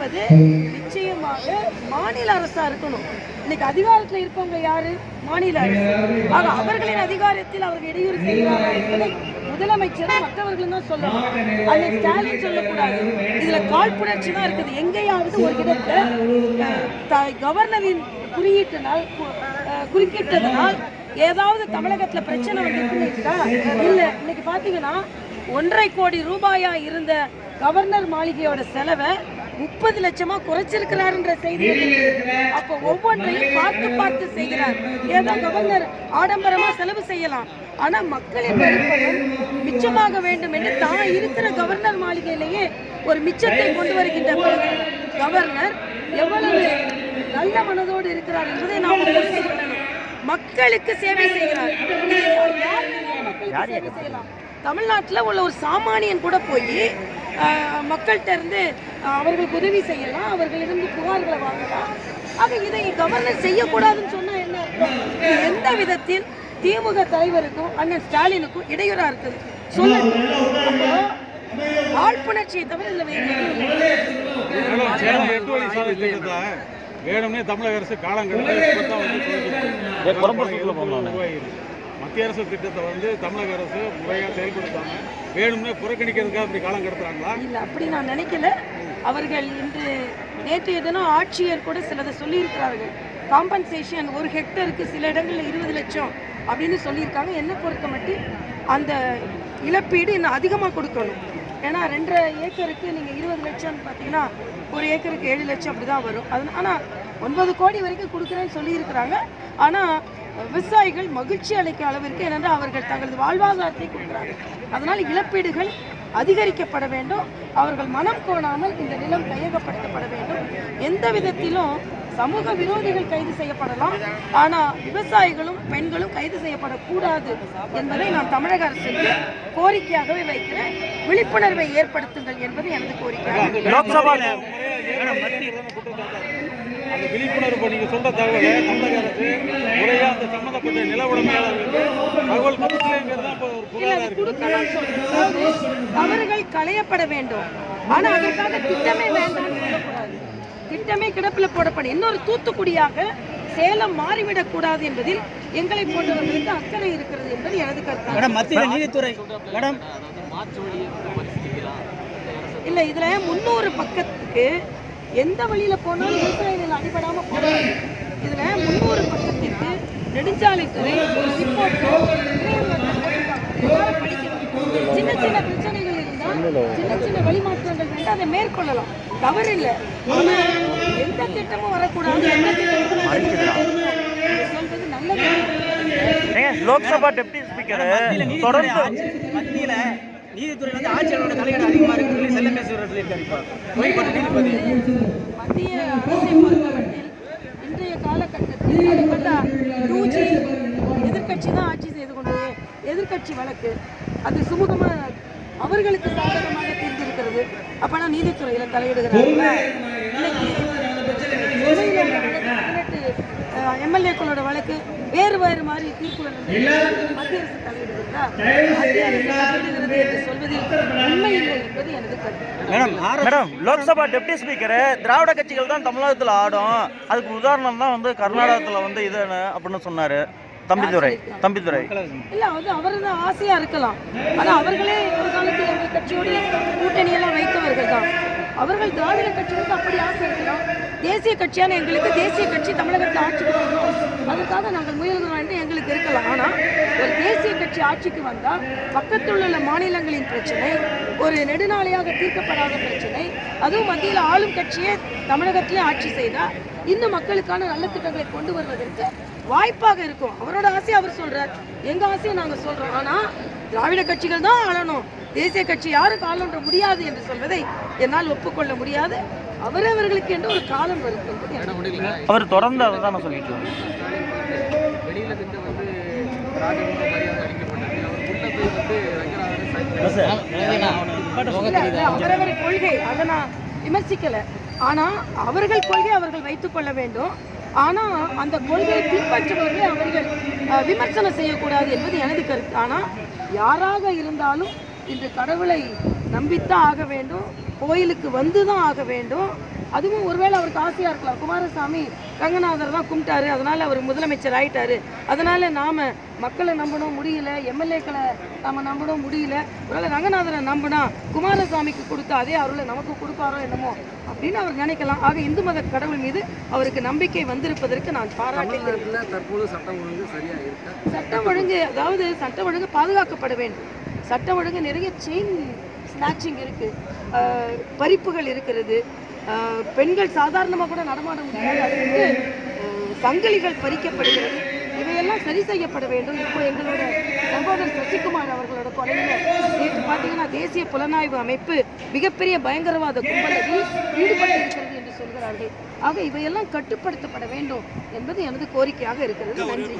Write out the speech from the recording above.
இருப்பது நிச்சயமாக மாநில அரசா இருக்கணும். இன்னைக்கு அதிகாரத்துல இருப்பவங்க யாரு? மாநில அரசு. ஆக அவர்களின் அதிகாரத்தில் அவர்கள் இடையூறு செய்கிறார்கள் என்பதை முதலமைச்சரும் மற்றவர்களும் தான் சொல்லணும். அந்த ஸ்டாலின் சொல்லக்கூடாது. இதுல காழ்ப்புணர்ச்சி தான் இருக்குது. எங்கேயாவது ஒரு இடத்துல கவர்னரின் குறியீட்டினால் கு- குறுக்கிட்டதனால் ஏதாவது தமிழகத்துல பிரச்சனை வந்துருக்கா இல்ல இன்னைக்கு பாத்தீங்கன்னா ஒன்றரை கோடி ரூபாயா இருந்த கவர்னர் மாளிகையோட செலவை முப்பது லட்சமா குறைச்சிருக்கிறாருன்ற செய்தி. அப்போ ஒவ்வொன்றையும் பார்த்து பார்த்து செய்கிறார். ஏதோ கவர்னர் ஆடம்பரமா செலவு செய்யலாம். ஆனா மக்களின் வரிப்பணம் மிச்சமாக வேண்டும் என்று தான் இருக்கிற கவர்னர் மாளிகையிலேயே ஒரு மிச்சத்தை கொண்டு வருகின்ற கவர்னர் எவ்வளவு நல்ல மனதோடு இருக்கிறார் என்பதை நாம் புரிந்து கொள்ளணும். மக்களுக்கு சேவை செய்கிறார். சேவை செய்யலாம்? தமிழ்நாட்டில் உள்ள ஒரு சாமானியன் கூட போய் மக்கள்கிட்ட இருந்து அவர்களுக்கு உதவி செய்யலாம் அவர்களிடம் புகார்களை வாங்கலாம். ஆக இதை கவர்னர் செய்யக்கூடாதுன்னு சொன்னா என்ன எந்த விதத்தில் திமுக தலைவருக்கும் அண்ணன் ஸ்டாலினுக்கும் இடையூறா இருக்குது? சொல்லுங்க. அப்போ காழ்ப்புணர்ச்சியை தவிர இதுல வேறு வேணும்னே தமிழக அரசு காலம் மத்திய அரசு திட்டத்தை வந்து தமிழக அரசு முறையாக செயல்படுத்தாம வேணும்னே புறக்கணிக்கிறதுக்காக அப்படி காலம் கடத்துறாங்களா? இல்லை அப்படி நான் நினைக்கல. அவர்கள் இன்று நேற்றைய தினம் ஆட்சியர் கூட சிலதை சொல்லியிருக்கிறார்கள். காம்பன்சேஷன் ஒரு ஹெக்டருக்கு சில இடங்களில் இருபது லட்சம் அப்படின்னு சொல்லியிருக்காங்க. என்னை பொறுத்த மட்டும் அந்த இழப்பீடு இன்னும் அதிகமாக கொடுக்கணும். ஏன்னா ரெண்டரை ஏக்கருக்கு நீங்கள் இருபது லட்சம்னு பார்த்தீங்கன்னா ஒரு ஏக்கருக்கு ஏழு லட்சம் அப்படி தான் வரும். அது ஆனால் ஒன்பது கோடி வரைக்கும் கொடுக்குறேன்னு சொல்லியிருக்கிறாங்க. ஆனால் விவசாயிகள் மகிழ்ச்சி அளிக்க அளவிற்கு ஏனென்றால் அவர்கள் தங்களது வாழ்வாதாரத்தை கொடுக்குறாங்க அதனால் இழப்பீடுகள் அதிகரிக்கப்பட வேண்டும். அவர்கள் மனம் கோணாமல் இந்த நிலம் கையகப்படுத்தப்பட வேண்டும். எந்த விதத்திலும் சமூக விரோதிகள் கைது செய்யப்படலாம். ஆனால் விவசாயிகளும் பெண்களும் கைது செய்யப்படக்கூடாது என்பதை நான் தமிழக அரசுக்கு கோரிக்கையாகவே வைக்கிறேன். விழிப்புணர்வை ஏற்படுத்துங்கள் என்பது எனது கோரிக்கை. அந்த விழிப்புணர்வு நீங்க சொல்ற தகவலை தமிழக அரசு முறையா அந்த சம்பந்தப்பட்ட நில உடைமையாளர்களுக்கு தகவல் கொடுக்கலைங்கிறது தான் இப்போ ஒரு இல்ல, புகாரா அது இருக்கு. கொடுக்கணும்னு சொல்றேன். அதாவது தவறுகள் களையப்பட வேண்டும். ஆனா அதற்காக திட்டமே சொல்லக்கூடாது திட்டமே கிடப்பில போடப்படும். இன்னொரு தூத்துக்குடியாக சேலம் மாறிவிடக் கூடாது என்பதில் எங்களை போன்றவர்களுக்கு அக்கறை இருக்கிறது என்பது எனது கருத்து. மேடம் மத்திய நீதித்துறை. மேடம். இல்ல இதுல முன்னூறு பக்கத்துக்கு எந்த வழியில போனாலும் விவசாயிகள் அடிபடாம போறாங்க இதுல முன்னூறு பக்கத்திற்கு நெடுஞ்சாலைத்துறை சின்ன சின்ன பிரச்சனைகள் இருந்தா சின்ன சின்ன வழிமாற்றங்கள் வேண்டாம். அதை மேற்கொள்ளலாம். தவறு இல்லை எந்த திட்டமும் வரக்கூடாது. எந்த திட்டமும் லோக்சபா டெப்டி ஸ்பீக்கர் தொடர்ந்து மத்தியில நீதித்துறை வந்து ஆட்சியரோட தலையீடு அதிகமா இருக்குன்னு சொல்லி செல்லம் பேசுவர் சொல்லியிருக்காரு இப்போ. ஓய்வுபட்ட நீதிபதி மத்திய அரசை பொறுத்தமட்டில் இன்றைய காலகட்டத்தில் டூ ஜி எதிர்க்கட்சி தான் ஆட்சி செய்து கொண்டது. எதிர்க்கட்சி வழக்கு. அது சுமூகமாக அவர்களுக்கு சாதகமாக தீர்ந்திருக்கிறது. அப்பனா நீதித்துறையில் பதினெட்டு எம்எல்ஏக்களோட வழக்கு வேறு வேறு மாதிரி தீர்ப்பு வருது மத்திய அரசு தலையிடுகிறதா? மத்திய அரசு தலையிடுகிறது என்று சொல்வதில் உண்மை இல்லை என்பது எனது கருத்து. Madam madam Lok Sabha deputy speaker திராவிட கட்சிகள் தான் தமிழகத்தில் ஆடும். அதுக்கு உதாரணம் தான் வந்து கர்நாடகத்தில் வந்து இதுன்னு அப்படின்னு சொன்னார். தம்பிதுரை தம்பிதுரை. இல்ல அது அவரது ஆசையா இருக்கலாம். ஆனா அவர்களே ஒரு காலத்தில் எங்கள் கட்சியோடு கூட்டணி எல்லாம் வைத்தவர்கள் தான். அவர்கள் திராவிட கட்சிகளுக்கு அப்படி ஆசை இருக்கலாம் தேசிய கட்சியான எங்களுக்கு தேசிய கட்சி தமிழகத்தில் ஆட்சிக்கு வரணும் அதுக்காக நாங்கள் முயல்கிறோம் என்று எங்களுக்கு இருக்கலாம். ஆனா ஒரு தேசிய கட்சி ஆட்சிக்கு வந்தா பக்கத்தில் உள்ள மாநிலங்களின் பிரச்சனை ஒரு நெடுநாளையாக தீர்க்கப்படாத பிரச்சனை அதுவும் மத்தியில் ஆளும் கட்சியே தமிழகத்திலே ஆட்சி செய்தா இன்னும் மக்களுக்கான நல்ல திட்டங்களை கொண்டு வருவதற்கு வாய்ப்பாக இருக்கும். அவரோட ஆசையை அவர் சொல்றார். எங்க ஆசையை நாங்க சொல்றோம். ஆனா திராவிட கட்சிகள் தான் ஆளணும். தேசிய கட்சி யாரும் ஆளன்ற முடியாது என்று சொல்வதை என்னால் ஒப்புக்கொள்ள முடியாது. அவரவர்களுக்கு என்று ஒரு காலம் எனக்கு அவர் தொடர்ந்து அதை தான் சொல்லிட்டு அவர் அவரவர் கொள்கை. அதை நான் விமர்சிக்கல. ஆனா அவர்கள் கொள்கை அவர்கள் வைத்துக் கொள்ள வேண்டும். ஆனால் அந்த கொள்கையை பின்பற்றுபவர்களை அவர்கள் விமர்சனம் செய்யக்கூடாது என்பது எனது கருத்து. ஆனால் யாராக இருந்தாலும் இன்று கடவுளை நம்பித்தான் ஆக வேண்டும். கோயிலுக்கு வந்து தான் ஆக வேண்டும். அதுவும் ஒருவேளை அவருக்கு ஆசையாக இருக்கலாம். குமாரசாமி ரங்கநாதர் தான் கும்பிட்டாரு. அதனால அவர் முதலமைச்சர் ஆயிட்டாரு. அதனால நாம மக்களை நம்பணும் முடியல. எம்எல்ஏக்களை நாம நம்பணும் முடியல. ஒருவேளை ரங்கநாதரை நம்பினா குமாரசாமிக்கு கொடுத்த அதே அருளை நமக்கு கொடுப்பாரோ என்னமோ அப்படின்னு அவர் நினைக்கலாம். ஆக இந்து மத கடவுள் மீது அவருக்கு நம்பிக்கை வந்திருப்பதற்கு நான் பாராட்டுகிறேன். தற்போது சட்டம் ஒழுங்கு சரியா இருக்கா? சட்டம் ஒழுங்கு அதாவது சட்டம் ஒழுங்கு பாதுகாக்கப்பட வேண்டும். சட்டம் ஒழுங்கு நிறைய செயின் ஸ்நாச்சிங் இருக்கு. ஆஹ் பறிப்புகள் இருக்கிறது. பெண்கள் சாதாரணமாக கூட நடமாட முடியாது அதுக்கு ஆஹ் சங்கிலிகள் பறிக்கப்படுகிறது. இவையெல்லாம் சரி செய்யப்பட வேண்டும். இப்போ எங்களோட சகோதரர் சசிகுமார் அவர்களோட கொலையில் நேற்று பார்த்தீங்கன்னா தேசிய புலனாய்வு அமைப்பு மிகப்பெரிய பயங்கரவாத கும்பலில் ஈடுபட்டு இருக்கிறது என்று சொல்கிறார்கள். ஆக இவையெல்லாம் கட்டுப்படுத்தப்பட வேண்டும் என்பது எனது கோரிக்கையாக இருக்கிறது. நன்றி.